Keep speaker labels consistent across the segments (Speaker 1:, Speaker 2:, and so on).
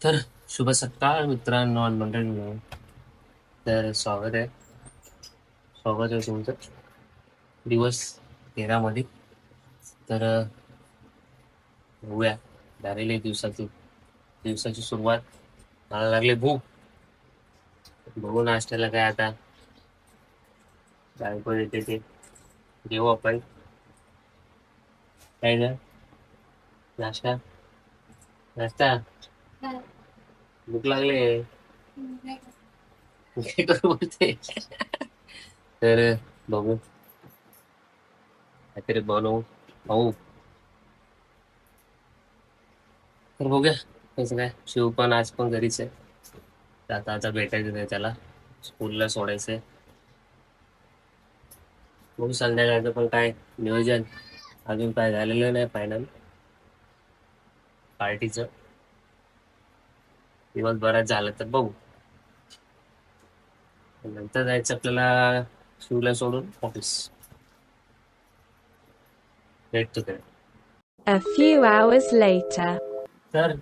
Speaker 1: तर शुभ सकाळ मित्रांनो आणि मंडळींनो. तर स्वागत आहे. स्वागत आहे तुमचं. दिवस तेरामध्ये. तर बघूया. झालेली दिवसाची दिवसाची सुरुवात. मला लागले भूक. बघू नाश्त्याला काय आता. बायको येते ते. घेऊ आपण. काय नाश्ता? नाश्ता? भूक लागले. बोलते तर बघू. काहीतरी बनवू. खाऊ तर बघूया. कसं काय. शिव पण आज पण घरीच आहे. आता आता भेटायचं आहे त्याला. स्कूलला सोडायचंय. बघू संध्याकाळचं पण काय नियोजन. अजून काय झालेलं नाही फायनल पार्टीचं. दिवसभरात झालं तर बघू. नंतर जायचं आपल्याला शिवला सोडून ऑफिस भेटतो ते
Speaker 2: A few hours later.
Speaker 1: तर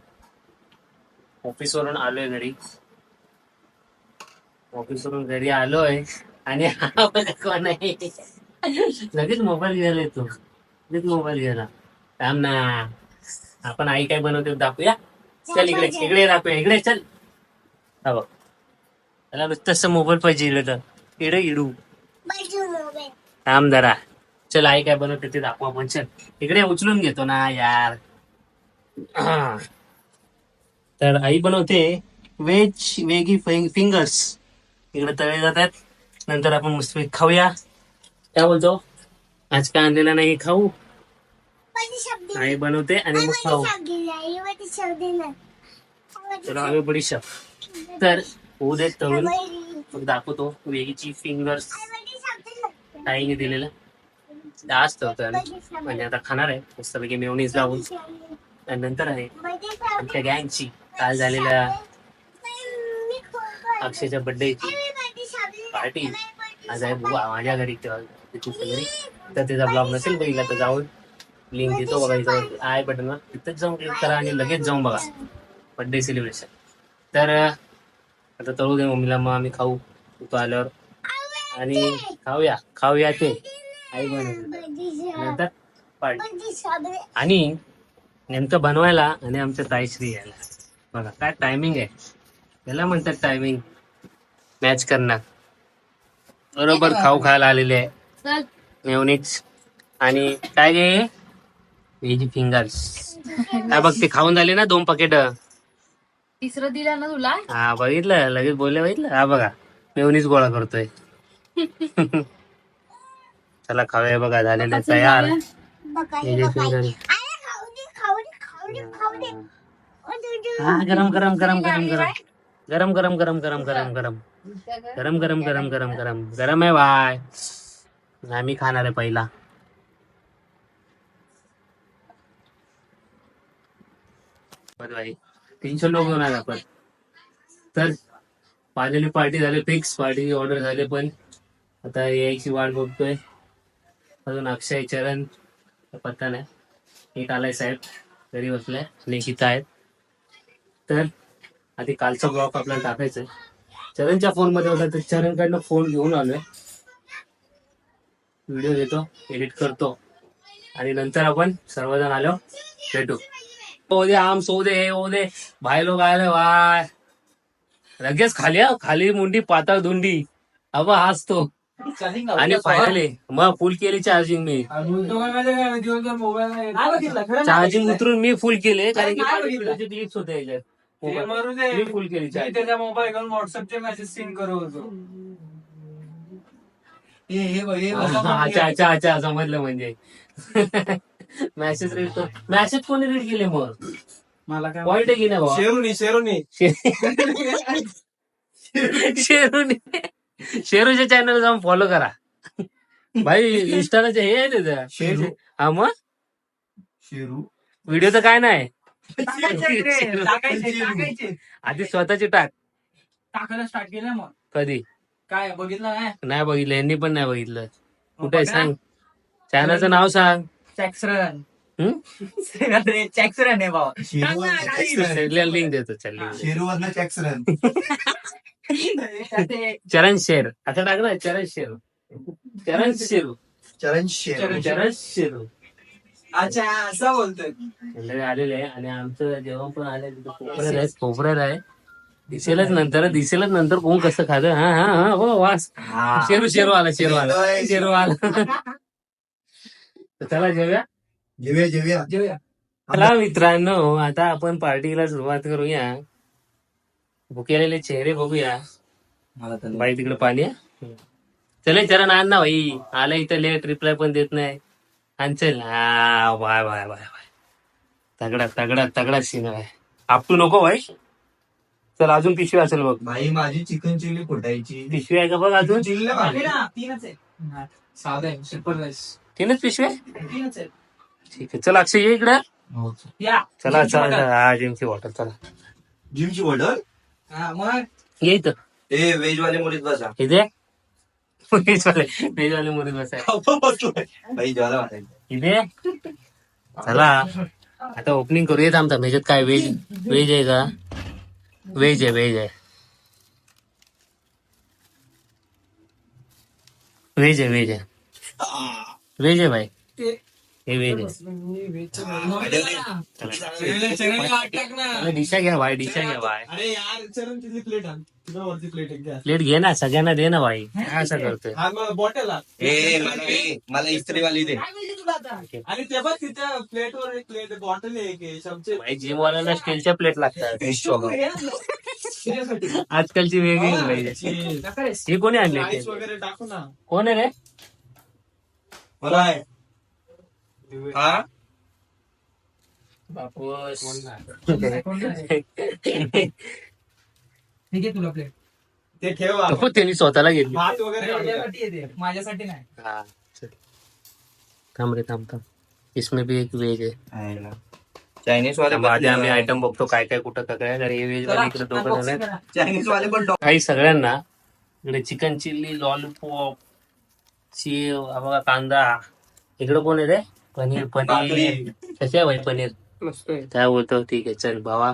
Speaker 1: ऑफिसवरून आलोय घरी. ऑफिसवरून घरी आलोय आणि हा बघा कोण आहे लगेच मोबाईल घ्यायला येतो. लगेच मोबाईल घ्यायला. थांब ना. आपण आई काय बनवते दाखवूया. चल इकडे इकडे दाखवूया इकडे चल. हा बघ. त्याला नुसतं मोबाईल पाहिजे इकडे तर. इकडे इडू. थांब जरा. चल आई काय बनवते ते दाखवू आपण चल. इकडे उचलून घेतो ना यार. हा. तर आई बनवते वेज वेगी फिंगर्स इकडे तळे जातात. नंतर आपण मस्त खाऊया. काय बोलतो? आज काय आणलेला नाही खाऊ? आई बनवते आणि मग खाऊ. चला आम्ही बडीशेप तर होऊ देत तळून मग दाखवतो. वेगीची फिंगर्स आईने दिलेलं. आज तळतोय आम्ही. म्हणजे आता खाणार आहे. मस्तपैकी मेवणीच लावून. आणि नंतर आहे आमच्या गँगची. काल झालेल्या अक्षयच्या बर्थडेची पार्टी आज आहे बुवा माझ्या घरी. तर. त्याचा ब्लॉग नसेल बघितला तर जाऊन लिंक देतो बघा इथं आहे बटन तिथंच जाऊन क्लिक करा आणि लगेच जाऊन बघा. बर्थडे सेलिब्रेशन तर आता तळू दे मम्मीला मग आम्ही खाऊ. तू आल्यावर. आणि खाऊया खाऊया ते. आई बनवते. नंतर पार्टी आणि नेमकं बनवायला आणि आमच्या ताईश्री यायला. बघा काय टायमिंग आहे. त्याला म्हणतात टायमिंग मॅच करणार. बरोबर खाऊ खायला आलेले आहे. मेवनीच आणि काय गे? व्हेज फिंगर्स काय बघ ते खाऊन झाले ना दोन पकेट
Speaker 3: तिसरं दिलं ना तुला
Speaker 1: हा बघितलं लगेच बोलले बघितलं हा बघा मेवनीच गोळा करतोय चला खाऊया बघा झालेले तयार व्हेज हा गरम गरम गरम गरम गरम गरम गरम गरम गरम गरम गरम गरम गरम गरम गरम गरम गरम आहे बाय आम्ही खाणार आहे पहिला बरं तीनशे लोक होणार आपण. तर फायनली पार्टी झाली फिक्स पार्टी ऑर्डर झाले पण. आता यायची वाट बघतोय. अजून अक्षय चरण पत्ता नाही. एक आलाय साहेब घरी बसलाय. लेखित आहेत. तर आधी कालचा ब्लॉक आपल्याला टाकायचा आहे चरणच्या फोनमध्ये होता तर चरणकडनं फोन घेऊन आलोय. व्हिडिओ घेतो एडिट करतो. आणि नंतर आपण सर्वजण आलो भेटू. दे आम सो दे हे हो दे भाई लोक आले वाय लगेच खाली हा, खाली मुंडी पातळ धुंडी अबा हाच तो आणि फायनली मग फुल केली चार्जिंग मी चार्जिंग उतरून मी फुल केले कारण की क्लिप्स होते याच्यात मोबाईल. मी फुल केली charging.
Speaker 4: त्याचा मोबाईल घेऊन व्हॉट्सअपचे मेसेज सीन करत होतो हे हे हे.
Speaker 1: हा, अच्छा अच्छा अच्छा समजलं म्हणजे मेसेज रीड कर. मेसेज कोणी रीड केले मग?
Speaker 4: मला काय
Speaker 1: पॉइंट आहे की नाही भावा?
Speaker 4: शेरुनी शेरुनी.
Speaker 1: शेरूने. शेरूच्या चॅनल जाऊन फॉलो करा. भाई इंस्टाला हे आहे त्याचं
Speaker 4: शेरू.
Speaker 1: हा मग?
Speaker 4: शेरू.
Speaker 1: व्हिडिओचं काय नाही.
Speaker 4: टाकायचे रे, टाकायचे टाकायचे.
Speaker 1: आधी स्वतःची टाक.
Speaker 4: टाकायला स्टार्ट केलं मग.
Speaker 1: कधी?
Speaker 4: काय बघितलं काय
Speaker 1: नाही बघितलं यांनी पण नाही बघितलं. कुठे आहे सांग? चॅनलचं नाव सांग. लिंक देतो चल link.
Speaker 5: शेरूवरनं चॅक्सरन
Speaker 1: चरण शेर आता टाक ना चरण शेर चरण शेरू
Speaker 5: चरण शेर
Speaker 1: चरण शेरू
Speaker 4: अच्छा असं बोलतोय
Speaker 1: मंडळी आलेले आहे आणि आमचं जेवण पण तिथं कोपऱ्यात आहे कोपऱ्यात आहे दिसेलच नंतर दिसेलच नंतर कोण कसं खातं हा हा हा हो वास शेरू शेरू आला शेरू आला शेरू आला तर चला जेव्या?
Speaker 5: जेव्या जेव्या.
Speaker 4: जेवूया.
Speaker 1: चला मित्रांनो आता आपण पार्टीला सुरुवात करूया. भुकेलेले चेहरे बघूया. बाई तिकडे पाणी आहे. चले चरण आण ना भाई. आला इथं लेट रिप्लाय पण देत नाही. आणि चल. हा बाय बाय बाय बाय तगडा तगडा तगडा सीन आहे. आपटू नको भाई. चल अजून पिशवी असेल बघ.
Speaker 5: भाई माझी चिकन चिल्ली फुटायची
Speaker 1: पिशवी आहे का बघ अजून?
Speaker 5: चिल्ली
Speaker 4: आहे. ना तीनच आहे. साधा आहे. सुपर राईस
Speaker 1: तीनच पिशवी ठीक आहे चल अक्षय ये इकडे. चला चला हा जिमची बॉटल चला.
Speaker 5: जिमची बॉटल?
Speaker 4: हा, मग?
Speaker 1: ये इथं.
Speaker 5: ए व्हेज वाले मुलीत बसा.
Speaker 1: इथे बसाय
Speaker 5: भाई जेवायला वाटायचं
Speaker 1: इथे? चला. आता ओपनिंग करूयात आमचा. ह्याच्यात काय व्हेज व्हेज आहे का? व्हेज आहे व्हेज आहे. व्हेज आहे व्हेज आहे. आहे भाई। हे आहे अरे डिशा घ्या भाई डिशा घ्या भाई
Speaker 5: अरे यार चरण चिल्ली प्लेट आण तुझ्या वरती प्लेट एक घ्या
Speaker 1: प्लेट घे ना सगळ्यांना दे ना भाई। काय असं करतोय
Speaker 5: हा। मग बॉटल ए मला इस्त्रीवाली दे। आणि ते बघ तिथे प्लेट वर एक प्लेट बॉटल एक आहे चमचे।
Speaker 1: भाई जिम वाल्यांना स्टीलच्या प्लेट लागतात आजकालची वेगळी पाहिजे हे कोणी आणले
Speaker 5: आईस वगैरे टाकू ना।
Speaker 1: कोण आहे रे?
Speaker 5: मला आहे हा?
Speaker 1: बापूस
Speaker 4: ठीक आहे तुला प्लेट
Speaker 5: ते ठेव आपण.
Speaker 1: हो, त्यांनी स्वतःला घेतली.
Speaker 5: भात वगैरे काढूया.
Speaker 4: माझ्यासाठी येते माझ्यासाठी नाही.
Speaker 1: हा, चल. थांब रे थांब थांब. इसमें भी एक वेज आहे.
Speaker 5: चायनीज वाले
Speaker 1: थांब, आधी आम्ही आयटम बघतो काय काय कुठं काय काय तर हे वेज वाले इकडे दोघं जण आहेत.
Speaker 5: चायनीज वाले पण
Speaker 1: काही सगळ्यांना इकडे चिकन चिल्ली लॉलीपॉप शेव हा बघा कांदा इकडे कोण आहे रे? पनीर पनीर. कसे आहे भाई पनीर? काय बोलतो? ठीक आहे चल भावा.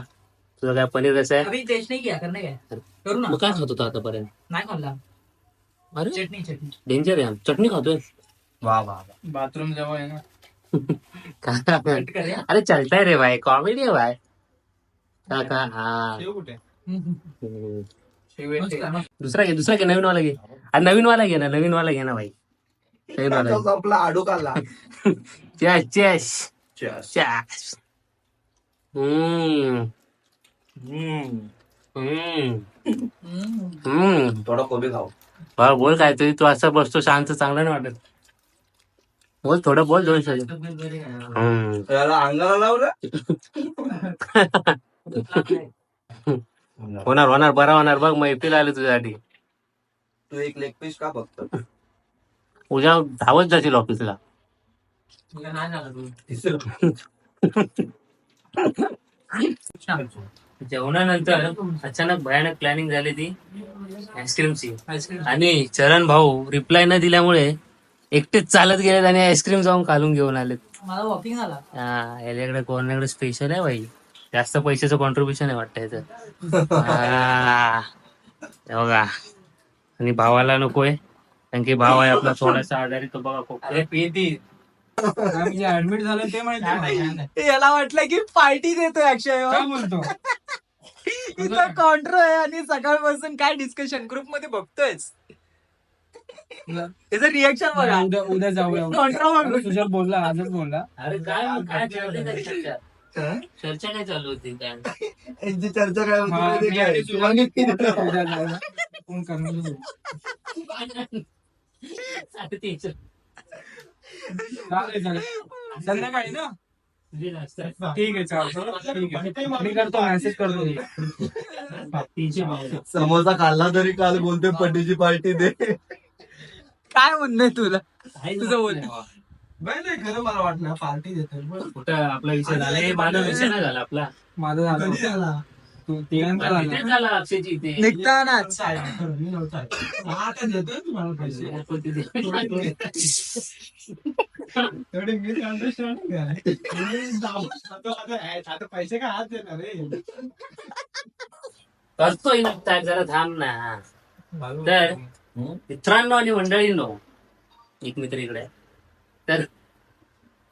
Speaker 1: तुझं काय पनीर कसं आहे?
Speaker 4: अभी टेस्ट नाही किया करणे काय करू ना.
Speaker 1: मग काय खात होता आतापर्यंत?
Speaker 4: नाही खाल्ला.
Speaker 1: अरे.
Speaker 4: चटणी चटणी.
Speaker 1: डेंजर आहे. चटणी खातोय?
Speaker 5: वा वा
Speaker 4: बाथरूम जवळ आहे ना.
Speaker 1: काय?
Speaker 4: कट कर या.
Speaker 1: अरे चलताय रे भाई कॉमेडी आहे भाई का का? हा.
Speaker 5: कुठे.
Speaker 4: मस्त मस्त.
Speaker 1: दुसरा घे दुसरा घे. नवीन वाला घे. अरे नवीन वाला घे ना नवीन वाला घे ना भाई
Speaker 5: आडू काढला
Speaker 1: चॅस चॅस. चॅस. हम्म. हम्म. हम्म.
Speaker 5: थोडा कोबी खाऊ.
Speaker 1: हा बोल तू असं बसतो शांत चांगलं नाही वाटत. बोल थोडं बोल दोन शब्द. हम्म.
Speaker 5: त्याला अंगाला लावलं
Speaker 1: होणार होणार. बरा होणार. बघ मैफिल आली तुझ्यासाठी.
Speaker 5: तू एक लेग पीस का फक्त?
Speaker 1: उद्या धावत जाशील ऑफिसला. जेवणानंतर अचानक भयानक प्लॅनिंग झाली ती. आईस्क्रीमची
Speaker 4: आईस्क्रीम
Speaker 1: आणि चरण भाऊ रिप्लाय न दिल्यामुळे एकटेच चालत गेलेत आणि आईस्क्रीम जाऊन खालून घेऊन आलेत.
Speaker 4: मला वॉकिंग आला
Speaker 1: हा याच्याकडे कोणाकडे स्पेशल आहे भाई जास्त पैशाचं कॉन्ट्रीब्युशन आहे वाटतं याचं. हा. हे बघा. आणि भावाला नकोय. कारण की भाव आहे आपला थोडासा आजारी तो बघा
Speaker 4: पेती ऍडमिट झालं ते माहिती याला वाटलं की पार्टी देतोय अक्षय. बोलतो? इथं काउंटर आहे आणि सकाळपासून काय डिस्कशन ग्रुपमध्ये बघतोय त्याचं रिएक्शन बघा.
Speaker 6: उद्या उद्या जाऊया.
Speaker 4: काउंटर बघ
Speaker 6: तुझ्या बोलला आजच बोलला.
Speaker 1: अरे काय काय चर्चा? काय चालू होती? काय?
Speaker 5: यांची चर्चा काय होती
Speaker 6: फोन करणार चालेल, चालेल. संध्याकाळी ना? ठीक आहे चालतं ठीक आहे. मी करतो मेसेज करतो.
Speaker 5: समोसा खाल्ला तरी काल बोलतोय पड्डीची पार्टी दे.
Speaker 4: काय म्हणणं तुला? तुझं बोल
Speaker 5: नाही नाही खरं मला वाटलं पार्टी देतोय.
Speaker 1: कुठं आपला विषय झाला? हे माझा विषय नाही झाला आपला.
Speaker 6: माझं झालं झाला.
Speaker 1: अक्षयची
Speaker 4: निघतानाच.
Speaker 6: मी नव्हता. आता देतोय तुम्हाला पैसे. मी काय हात देणार रे
Speaker 1: करतोय ना काय जरा थांब ना. तर मित्रांनो आणि मंडळींनो एक मित्र इकडे आहे. तर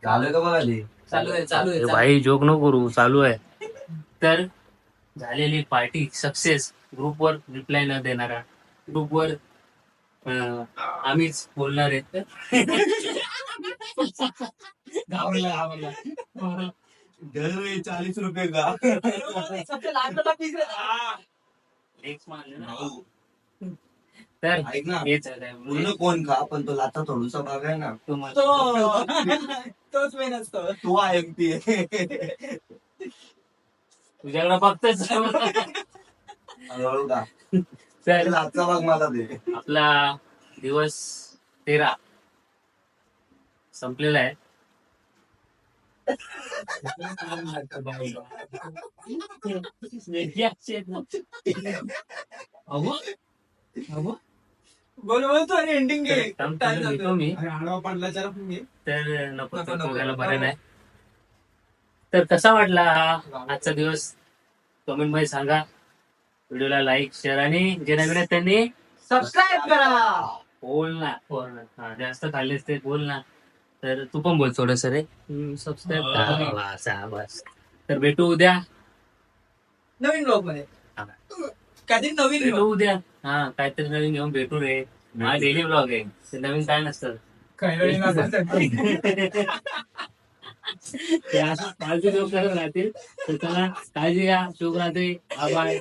Speaker 5: झालं का बघाली
Speaker 4: चालू आहे चालू आहे
Speaker 1: भाई जोक नको करू चालू आहे. तर झालेली पार्टी सक्सेस ग्रुपवर रिप्लाय न देणारा. ग्रुपवर आम्हीच बोलणार आहेत.
Speaker 6: घाबरला घाबरला.
Speaker 5: दर चाळीस रुपये का.
Speaker 1: तर
Speaker 5: ऐक
Speaker 1: हेच.
Speaker 5: पूर्ण कोण खा पण तो लाता थोडूसा भाग आहे ना.
Speaker 1: तुम्हाला
Speaker 4: तो तोच मेन असतो.
Speaker 5: तो पी
Speaker 1: तुझ्याकडे तर
Speaker 5: लाचा भाग मला दे.
Speaker 1: आपला दिवस तेरा. संपलेला आहे.
Speaker 4: बोल एंडिंग
Speaker 1: मी.
Speaker 6: आडवा पडला
Speaker 1: तर नको. बघायला बरं नाही. तर कसा वाटला हा आजचा दिवस? कमेंटमध्ये सांगा. व्हिडिओला लाईक शेअर आणि जे नवीन आहेत त्यांनी
Speaker 4: सबस्क्राईब करा.
Speaker 1: बोल ना. बोल ना हा, जास्त खाल्लेस ते बोल ना. तर तू पण बोल थोडस रे. सबस्क्राईब बस हा, बस. तर भेटू उद्या.
Speaker 4: नवीन ब्लॉगमध्ये.
Speaker 1: हा.
Speaker 4: काहीतरी नवीन
Speaker 1: भेटू
Speaker 4: vlog.
Speaker 1: उद्या. हा काहीतरी नवीन घेऊन भेटू रे. हा डेली ब्लॉग आहे. ते नवीन काय नसतं.
Speaker 6: कैरळी नसेल
Speaker 1: ते असं फालतू करत राहतील? तर त्याला काळजी घ्या. शुभ रात्री आभार